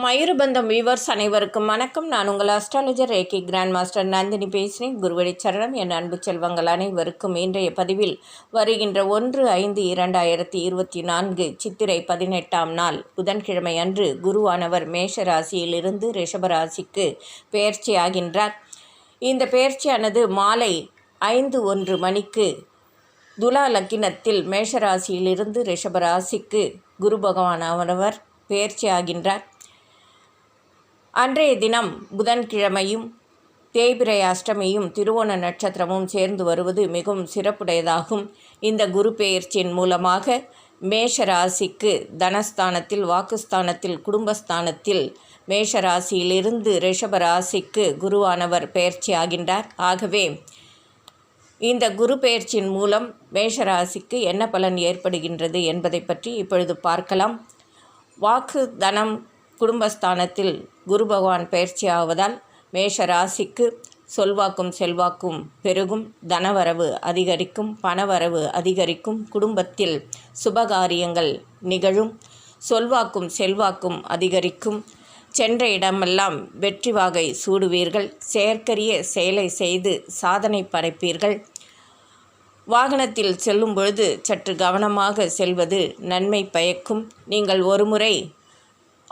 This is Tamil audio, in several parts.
மயூரபந்தம் வீவர்ஸ் அனைவருக்கும் வணக்கம். நான் உங்கள் astrologer reiki grand master Nandini பேசுகிறேன். குருவடி சரணம். என் அன்பு செல்வங்கள் அனைவருக்கும் இன்றைய பதிவில் வருகின்ற ஒன்று ஐந்து இரண்டாயிரத்தி இருபத்தி நான்கு சித்திரை பதினெட்டாம் நாள். புதன்கிழமை அன்று குருவானவர் மேஷ ராசியிலிருந்து ரிஷபராசிக்கு பெயர்ச்சியாகின்றார் இந்த பெயர்ச்சியானது மாலை ஐந்து ஒன்று மணிக்கு துலா லக்கினத்தில் மேஷராசியிலிருந்து ரிஷபராசிக்கு குரு பகவானவர் அவரவர் பெயர்ச்சியாகின்றார் அன்றைய தினம் புதன்கிழமையும் தேய்பிரை அஷ்டமியும் திருவோண நட்சத்திரமும் சேர்ந்து வருவது மிகவும் சிறப்புடையதாகும். இந்த குரு பெயர்ச்சியின் மூலமாக மேஷராசிக்கு தனஸ்தானத்தில் வாக்குஸ்தானத்தில் குடும்பஸ்தானத்தில் மேஷராசியிலிருந்து ரிஷப ராசிக்கு குருவானவர் பெயர்ச்சி ஆகின்றார் ஆகவே இந்த குரு பெயர்ச்சியின் மூலம் மேஷராசிக்கு என்ன பலன் ஏற்படுகின்றது என்பதை பற்றி இப்பொழுது பார்க்கலாம். வாக்கு தனம் குடும்பஸ்தானத்தில் குரு பகவான் பயிற்சி ஆவதால் மேஷ ராசிக்கு சொல்வாக்கும் செல்வாக்கும் பெருகும். தனவரவு அதிகரிக்கும் பணவரவு அதிகரிக்கும் குடும்பத்தில் சுபகாரியங்கள் நிகழும் சொல்வாக்கும் செல்வாக்கும் அதிகரிக்கும். சென்ற இடமெல்லாம் வெற்றி வாகை சூடுவீர்கள். செயற்கரிய செயலை செய்து சாதனை படைப்பீர்கள். வாகனத்தில் செல்லும் பொழுது சற்று கவனமாக செல்வது நன்மை பயக்கும். நீங்கள் ஒருமுறை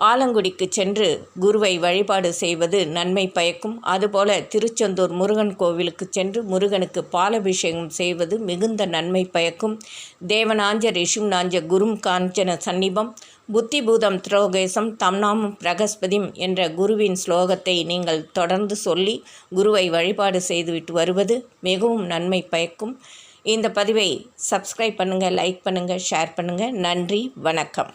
ஆலங்குடிக்கு சென்று குருவை வழிபாடு செய்வது நன்மை பயக்கும். அதுபோல திருச்செந்தூர் முருகன் கோவிலுக்கு சென்று முருகனுக்கு பாலபிஷேகம் செய்வது மிகுந்த நன்மை பயக்கும். தேவனாஞ்ச ரிஷும் நாஞ்ச குரும் காஞ்சன சன்னிபம் புத்திபூதம் திரோகேசம் தம்நாமம் பிரகஸ்பதிம் என்ற குருவின் ஸ்லோகத்தை நீங்கள் தொடர்ந்து சொல்லி குருவை வழிபாடு செய்துவிட்டு வருவது மிகவும் நன்மை பயக்கும். இந்த பதிவை சப்ஸ்கிரைப் பண்ணுங்கள் லைக் பண்ணுங்கள் ஷேர் பண்ணுங்கள் நன்றி வணக்கம்.